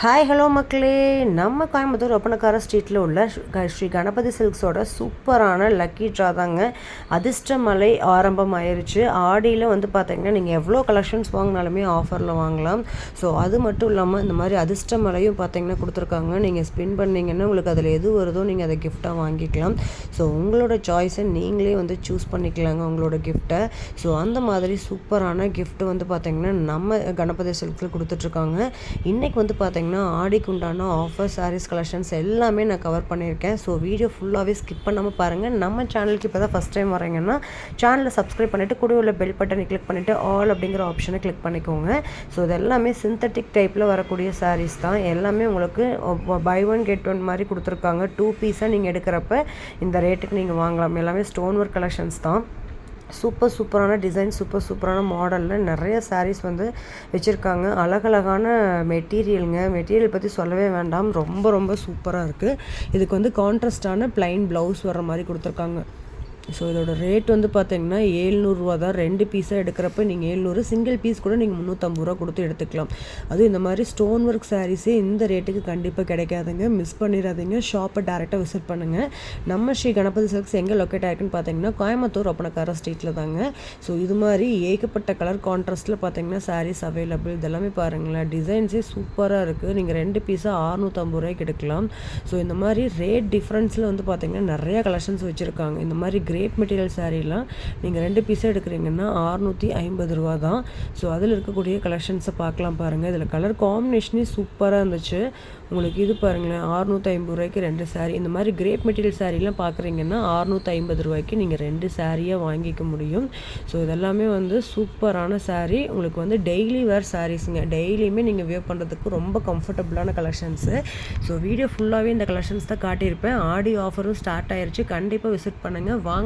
Hi hello மக்களே. நம்ம கோயம்புத்தூர் ஒப்பனக்கார ஸ்ட்ரீட்டில் உள்ள ஸ்ரீ கணபதி சில்க்ஸோட சூப்பரான லக்கி ட்ரா தாங்க. அதிர்ஷ்ட மலை ஆரம்பம் ஆயிருச்சு ஆடியில் வந்து பார்த்தீங்கன்னா நீங்கள் எவ்வளோ கலெக்ஷன்ஸ் வாங்கினாலுமே ஆஃபரில் வாங்கலாம். ஸோ அது மட்டும் இல்லாமல் இந்த மாதிரி அதிர்ஷ்ட மலையும் பார்த்தீங்கன்னா கொடுத்துருக்காங்க. நீங்கள் ஸ்பின் பண்ணிங்கன்னா உங்களுக்கு அதில் எது வருதோ நீங்கள் அதை கிஃப்ட்டாக வாங்கிக்கலாம். ஸோ உங்களோட சாய்ஸை நீங்களே வந்து சூஸ் பண்ணிக்கலாங்க உங்களோட கிஃப்ட்டை ஸோ அந்த மாதிரி சூப்பரான கிஃப்ட்டு வந்து பார்த்தீங்கன்னா நம்ம கணபதி சில்க்ஸில் கொடுத்துட்ருக்காங்க இன்றைக்கி வந்து பார்த்தீங்கன்னா பார்த்தீங்கன்னா ஆடிக்கு உண்டான ஆஃபர் சாரீஸ் கலெக்ஷன்ஸ் எல்லாமே நான் கவர் பண்ணியிருக்கேன். ஸோ வீடியோ ஃபுல்லாகவே ஸ்கிப் பண்ணாமல் பாருங்கள் நம்ம சேனலுக்கு இப்போ தான் ஃபஸ்ட் டைம் வரீங்கன்னா சேனலை சப்ஸ்கிரைப் பண்ணிவிட்டு கூட உள்ள பெல் பட்டனை கிளிக் பண்ணிவிட்டு ஆல் அப்படிங்கிற ஆப்ஷனை கிளிக் பண்ணிக்கோங்க. ஸோ இது எல்லாமே சிந்தட்டிக் டைப்பில் வரக்கூடிய சாரீஸ் தான். எல்லாமே உங்களுக்கு பை ஒன் கெட் ஒன் மாதிரி கொடுத்துருக்காங்க. டூ பீஸாக நீங்கள் எடுக்கிறப்ப இந்த ரேட்டுக்கு நீங்கள் வாங்கலாம். எல்லாமே ஸ்டோன் ஒர்க் கலெக்ஷன்ஸ் தான். சூப்பர் சூப்பரான டிசைன் சூப்பர் சூப்பரான மாடலில் நிறைய சாரீஸ் வந்து வச்சுருக்காங்க. அழகழகான மெட்டீரியலுங்க. மெட்டீரியல் பற்றி சொல்லவே வேண்டாம். ரொம்ப ரொம்ப சூப்பராக இருக்குது இதுக்கு வந்து கான்ட்ராஸ்டான ப்ளைன் ப்ளவுஸ் வர்ற மாதிரி கொடுத்துருக்காங்க. ஸோ இதோட ரேட் வந்து பார்த்தீங்கன்னா ஏழ்நூறுரூவா தான். ரெண்டு பீஸாக எடுக்கிறப்ப நீங்கள் ஏழ்நூறு சிங்கிள் பீஸ் கூட நீங்கள் முந்நூற்றம்பது ரூபா கொடுத்து எடுத்துக்கலாம். அதுவும் இந்த மாதிரி ஸ்டோன் ஒர்க் சாரீஸே இந்த ரேட்டுக்கு கண்டிப்பாக கிடைக்காதுங்க. மிஸ் பண்ணிடாதீங்க. ஷாப்பை டேரெக்டாக விசிட் பண்ணுங்கள் நம்ம ஸ்ரீ கணபதி சில்க்ஸ் எங்கே லொக்கேட் ஆகிருக்குன்னு பார்த்தீங்கன்னா கோயம்புத்தூர் ஒப்பனக்கார ஸ்ட்ரீட்டில் தாங்க. ஸோ இது மாதிரி ஏகப்பட்ட கலர் கான்ட்ராஸ்ட்டில் பார்த்தீங்கன்னா சாரீஸ் அவைலபிள் இதெல்லாமே பாருங்களேன். டிசைன்ஸே சூப்பராக இருக்குது நீங்கள் ரெண்டு பீஸாக அறுநூற்றம்பது ரூபாய்க்கு எடுக்கலாம். ஸோ இந்த மாதிரி ரேட் டிஃப்ரென்ஸில் வந்து பார்த்தீங்கன்னா நிறையா கலெக்ஷன்ஸ் வச்சுருக்காங்க. இந்த மாதிரி கிரேப் மெட்டீரியல் சாரீலாம் நீங்கள் ரெண்டு பீஸாக எடுக்கிறீங்கன்னா அறுநூற்றி ஐம்பது ரூபா தான் ஸோ அதில் இருக்கக்கூடிய கலெக்ஷன்ஸை பார்க்கலாம் பாருங்கள் இதில் கலர் காம்பினேஷனே சூப்பராக இருந்துச்சு. உங்களுக்கு இது பாருங்களேன் அறநூற்றி ஐம்பது ரூபாய்க்கு ரெண்டு சாரீ இந்த மாதிரி கிரேப் மெட்டீரியல் சாரீலாம் பார்க்குறீங்கன்னா அறுநூற்றி ஐம்பது ரூபாய்க்கு நீங்கள் ரெண்டு சாரியாக வாங்கிக்க முடியும். ஸோ இதெல்லாமே வந்து சூப்பரான சாரீ உங்களுக்கு வந்து டெய்லி வேர் சாரீஸுங்க டெய்லியுமே நீங்கள் வியர் பண்ணுறதுக்கு ரொம்ப கம்ஃபர்டபுளான கலெக்ஷன்ஸு ஸோ வீடியோ ஃபுல்லாகவே இந்த கலெக்ஷன்ஸ் தான் காட்டியிருப்பேன். ஆடி ஆஃபரும் ஸ்டார்ட் ஆயிடுச்சு கண்டிப்பாக விசிட் பண்ணுங்கள் வாங்க